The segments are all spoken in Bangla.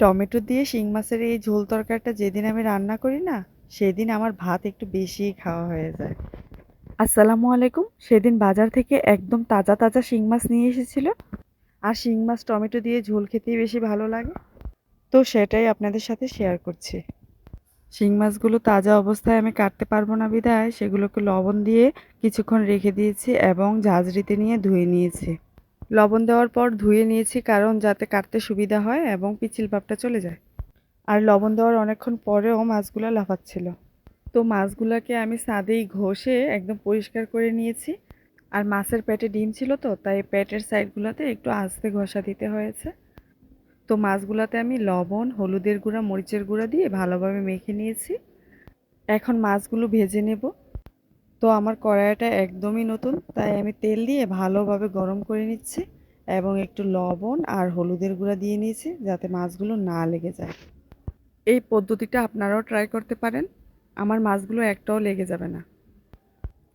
টমেটো দিয়ে শিং মাছের এই ঝোল তরকারিটা যেদিন আমি রান্না করি না, সেদিন আমার ভাত একটু বেশিই খাওয়া হয়ে যায়। আসসালামু আলাইকুম। সেদিন বাজার থেকে একদম তাজা তাজা শিং মাছ নিয়ে এসেছিল। আর শিং মাছ, টমেটো দিয়ে ঝোল খেতেই বেশি ভালো লাগে। তো সেটাই আপনাদের সাথে শেয়ার করছি। শিং মাছগুলো তাজা অবস্থায় আমি কাটতে পারব না বিধায়, সেগুলোকে লবণ দিয়ে কিছুক্ষণ রেখে দিয়েছি এবং ঝাঁঝরিতে নিয়ে ধুয়ে নিয়েছি। লবণ দেওয়ার পর ধুয়ে নিয়েছি কারণ যাতে কাটতে সুবিধা হয় এবং পিচ্ছিল ভাবটা চলে যায়। আর লবণ দেওয়ার অনেকক্ষণ পরেও মাছগুলো লাফাচ্ছিল। তো মাছগুলোকে আমি সাদেই ঘষে একদম পরিষ্কার করে নিয়েছি। আর মাছের পেটে ডিম ছিল তো, তাই পেটের সাইডগুলোতে একটু আস্তে ঘষা দিতে হয়েছে। তো মাছগুলোতে আমি লবণ, হলুদের গুঁড়া, মরিচের গুঁড়া দিয়ে ভালোভাবে মেখে নিয়েছি। এখন মাছগুলো ভেজে নেব। তো আমার কড়াইটা একদমই নতুন, তাই আমি তেল দিয়ে ভালোভাবে গরম করে নিচ্ছি এবং একটু লবণ আর হলুদের গুঁড়া দিয়ে নিয়েছি যাতে মাছগুলো না লেগে যায়। এই পদ্ধতিটা আপনারাও ট্রাই করতে পারেন, আমার মাছগুলো একটাও লেগে যাবে না।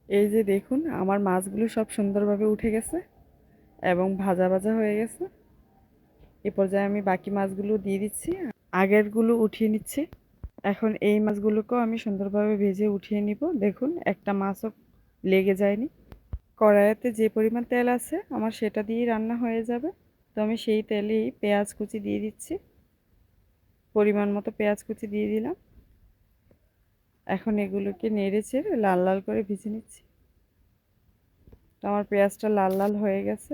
এই যে দেখুন, আমার মাছগুলো সব সুন্দরভাবে উঠে গেছে এবং ভাজা ভাজা হয়ে গেছে। এ পর্যায়ে আমি বাকি মাছগুলো দিয়ে দিচ্ছি। আগেরগুলো উঠিয়ে নিচ্ছি। এখন এই মাছগুলোকেও আমি সুন্দরভাবে ভেজে উঠিয়ে নিব। দেখুন, একটা মাছও লেগে যায়নি। কড়াইতে যে পরিমাণ তেল আছে, আমার সেটা দিয়েই রান্না হয়ে যাবে। তো আমি সেই তেলেই পেঁয়াজ কুচি দিয়ে দিচ্ছি। পরিমাণ মতো পেঁয়াজ কুচি দিয়ে দিলাম। এখন এগুলোকে নেড়ে চেড়ে লাল লাল করে ভেজে নিচ্ছি। তো আমার পেঁয়াজটা লাল লাল হয়ে গেছে।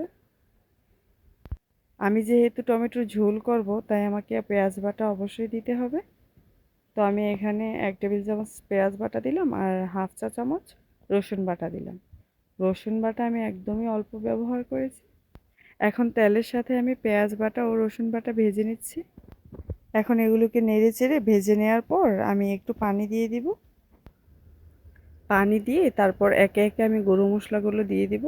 আমি যেহেতু টমেটোর ঝোল করব, তাই আমাকে পেঁয়াজ বাটা অবশ্যই দিতে হবে। তো আমি এখানে এক টেবিল চামচ পেঁয়াজ বাটা দিলাম আর হাফ চা চামচ রসুন বাটা দিলাম। রসুন বাটা আমি একদমই অল্প ব্যবহার করেছি। এখন তেলের সাথে আমি পেঁয়াজ বাটা ও রসুন বাটা ভেজে নিচ্ছি। এখন এগুলোকে নেড়ে চেড়ে ভেজে নেওয়ার পর আমি একটু পানি দিয়ে দিব। পানি দিয়ে তারপর একে একে আমি গরু মশলাগুলো দিয়ে দিব।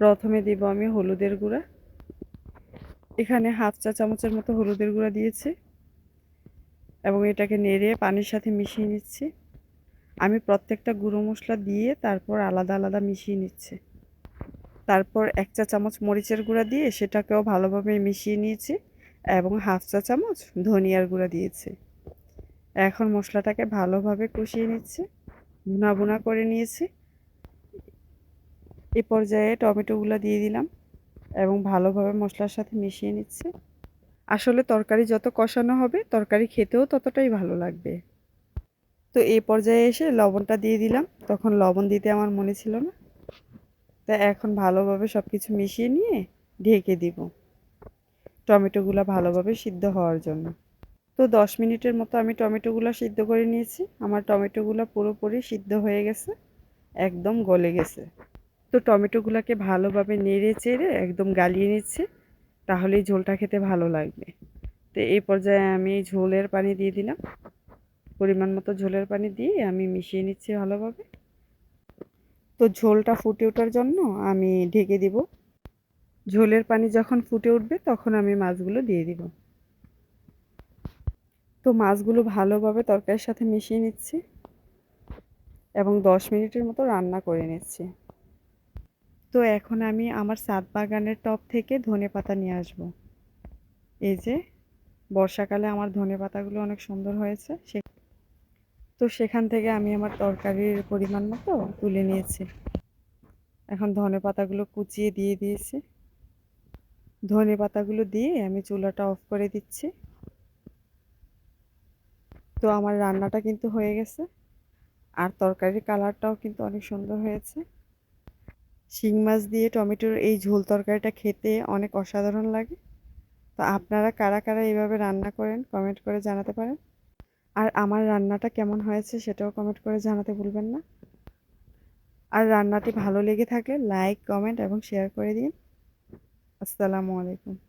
প্রথমে দিব আমি হলুদের গুঁড়া। এখানে হাফ চা চামচের মতো হলুদের গুঁড়া দিয়েছি। এবং এটাকে নেড়ে পানির সাথে মিশিয়ে নিচ্ছি। আমি প্রত্যেকটা গুঁড়ো মশলা দিয়ে তারপর আলাদা আলাদা মিশিয়ে নিচ্ছি। তারপর এক চা চামচ মরিচের গুঁড়া দিয়ে সেটাকেও ভালোভাবে মিশিয়ে নিয়েছি এবং হাফ চা চামচ ধনিয়ার গুঁড়া দিয়েছি। এখন মশলাটাকে ভালোভাবে কষিয়ে নিচ্ছি ভুনা ভুনা করে নিয়েছি। এ পর্যায়ে টমেটোগুলো দিয়ে দিলাম এবং ভালোভাবে মশলার সাথে মিশিয়ে নিচ্ছি। আসলে তরকারি যত কষানো হবে, তরকারি খেতেও ততটাই ভালো লাগবে। তো এই পর্যায়ে এসে লবণটা দিয়ে দিলাম। তখন লবণ দিতে আমার মনে ছিল না। তা এখন ভালোভাবে সব কিছু মিশিয়ে নিয়ে ঢেকে দিব। টমেটোগুলো ভালোভাবে সিদ্ধ হওয়ার জন্য। তো দশ মিনিটের মতো আমি টমেটোগুলো সিদ্ধ করে নিয়েছি। আমার টমেটোগুলো পুরোপুরি সিদ্ধ হয়ে গেছে। একদম গলে গেছে। তো টমেটোগুলোকে ভালোভাবে নেড়ে চেড়ে একদম গালিয়ে নিচ্ছি। তাহলেই ঝোলটা খেতে ভালো লাগবে। তো এই পর্যায়ে আমি ঝোলের পানি দিয়ে দিলাম। পরিমাণ মতো ঝোলের পানি দিয়ে আমি মিশিয়ে নিচ্ছি ভালোভাবে। তো ঝোলটা ফুটে ওঠার জন্য আমি ঢেকে দিব। ঝোলের পানি যখন ফুটে উঠবে তখন আমি মাছগুলো দিয়ে দিব। তো মাছগুলো ভালোভাবে তরকারির সাথে মিশিয়ে নিচ্ছি এবং দশ মিনিটের মতো রান্না করে নিচ্ছি। তো এখন আমি আমার সাত বাগানের টপ থেকে ধনে পাতা নিয়ে আসব। এই যে, বর্ষাকালে আমার ধনে পাতাগুলো অনেক সুন্দর হয়েছে, সে তো সেখান থেকে আমি আমার তরকারির পরিমাণ মতো তুলে নিয়েছি। এখন ধনে পাতাগুলো কুচিয়ে দিয়ে দিয়েছি। ধনে পাতাগুলো দিয়ে আমি চুলাটা অফ করে দিচ্ছি। তো আমার রান্নাটা কিন্তু হয়ে গেছে। আর তরকারির কালারটাও কিন্তু অনেক সুন্দর হয়েছে। শিং মাছ দিয়ে টমেটোর এই ঝোল তরকারিটা খেতে অনেক অসাধারণ লাগে। তো আপনারা কারা কারা এইভাবে রান্না করেন কমেন্ট করে জানাতে পারেন। আর আমার রান্নাটা কেমন হয়েছে সেটাও কমেন্ট করে জানাতে ভুলবেন না। আর রান্নাটি ভালো লেগে থাকলে লাইক, কমেন্ট এবং শেয়ার করে দিন। আসসালামু আলাইকুম।